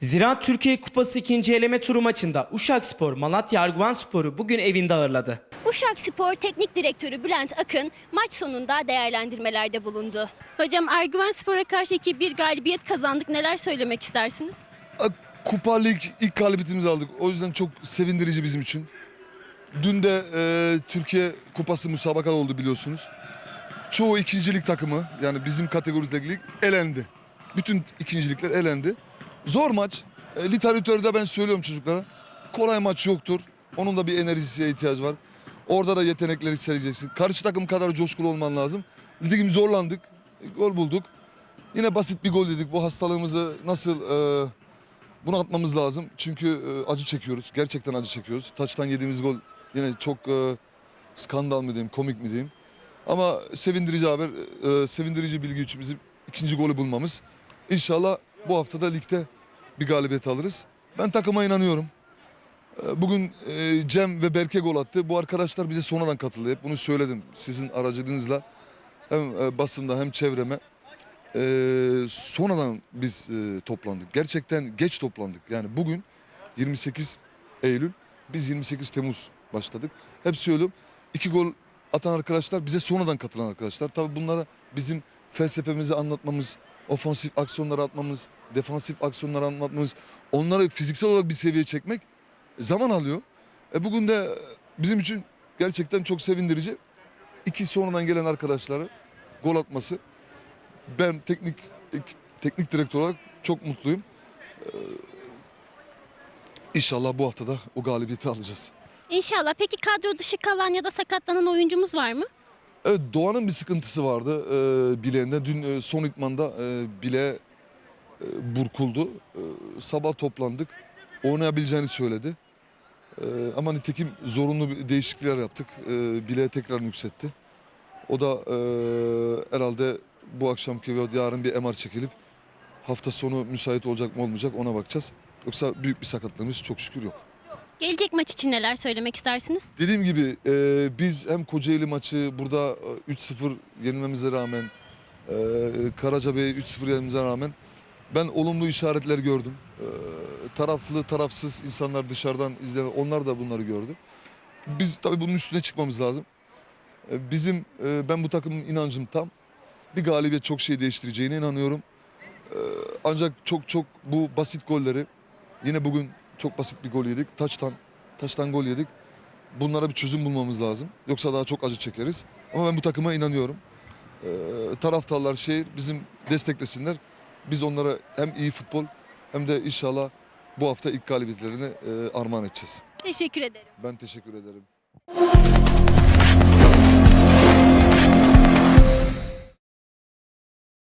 Ziraat Türkiye Kupası ikinci eleme turu maçında Uşak Spor Malatya Arguvan Spor'u bugün evinde ağırladı. Uşak Spor Teknik Direktörü Bülent Akın maç sonunda değerlendirmelerde bulundu. Hocam Ergüven Spor'a karşı 2-1 galibiyet kazandık. Neler söylemek istersiniz? Kupa Lig ilk galibiyetimizi aldık. O yüzden çok sevindirici bizim için. Dün de e, Türkiye Kupası müsabakalı oldu biliyorsunuz. Çoğu ikincilik takımı yani bizim kategorideki lig elendi. Bütün ikincilikler elendi. Zor maç. E, literatürde ben söylüyorum çocuklara. Kolay maç yoktur. Onun da bir enerjisiye ihtiyaç var. Orada da yetenekleri hissedeceksin. Karşı takım kadar coşkulu olman lazım. Dedim zorlandık. E, Gol bulduk. Yine basit bir gol dedik. Bu hastalığımızı nasıl e, bunu atmamız lazım. Çünkü e, acı çekiyoruz. Gerçekten acı çekiyoruz. Taçtan yediğimiz gol yine çok e, skandal mı diyeyim, komik mi diyeyim. Ama sevindirici haber, e, sevindirici bilgi için bizim ikinci golü bulmamız. İnşallah bu hafta da ligde bir galibiyet alırız. Ben takıma inanıyorum. E, Bugün e, Cem ve Berke gol attı. Bu arkadaşlar bize sonradan katıldı. Hep bunu söyledim sizin aracılığınızla. Hem e, basında hem çevreme. Ee, sonradan biz e, toplandık. Gerçekten geç toplandık. Yani bugün 28 Eylül, biz 28 Temmuz başladık. Hep söylüyorum. iki gol atan arkadaşlar bize sonradan katılan arkadaşlar. Tabii bunlara bizim felsefemizi anlatmamız, ofansif aksiyonları atmamız, defansif aksiyonları anlatmamız, onları fiziksel olarak bir seviyeye çekmek zaman alıyor. E bugün de bizim için gerçekten çok sevindirici. İki sonradan gelen arkadaşları gol atması ben teknik teknik direktör olarak çok mutluyum. Ee, İnşallah bu haftada o galibiyeti alacağız. İnşallah. Peki kadro dışı kalan ya da sakatlanan oyuncumuz var mı? Evet Doğan'ın bir sıkıntısı vardı e, bileğinde. Dün e, son itmanda e, bileğe e, burkuldu. E, sabah toplandık. Oynayabileceğini söyledi. E, ama nitekim zorunlu değişiklikler yaptık. E, bileğe tekrar yükseltti. O da e, herhalde bu akşamki ve yarın bir MR çekilip hafta sonu müsait olacak mı olmayacak ona bakacağız. Yoksa büyük bir sakatlığımız çok şükür yok. Gelecek maç için neler söylemek istersiniz? Dediğim gibi e, biz hem Kocaeli maçı burada e, 3-0 yenilmemize rağmen e, Karacabey'i 3-0 yenilmemize rağmen ben olumlu işaretler gördüm. E, taraflı tarafsız insanlar dışarıdan izleyen onlar da bunları gördü. Biz tabii bunun üstüne çıkmamız lazım. E, bizim e, ben bu takımın inancım tam. Bir galibiyet çok şey değiştireceğine inanıyorum. E, ancak çok çok bu basit golleri yine bugün çok basit bir gol yedik. Taçtan taçtan gol yedik. Bunlara bir çözüm bulmamız lazım. Yoksa daha çok acı çekeriz. Ama ben bu takıma inanıyorum. Ee, taraftarlar, şehir bizim desteklesinler. Biz onlara hem iyi futbol hem de inşallah bu hafta ilk galibiyetlerini e, armağan edeceğiz. Teşekkür ederim. Ben teşekkür ederim.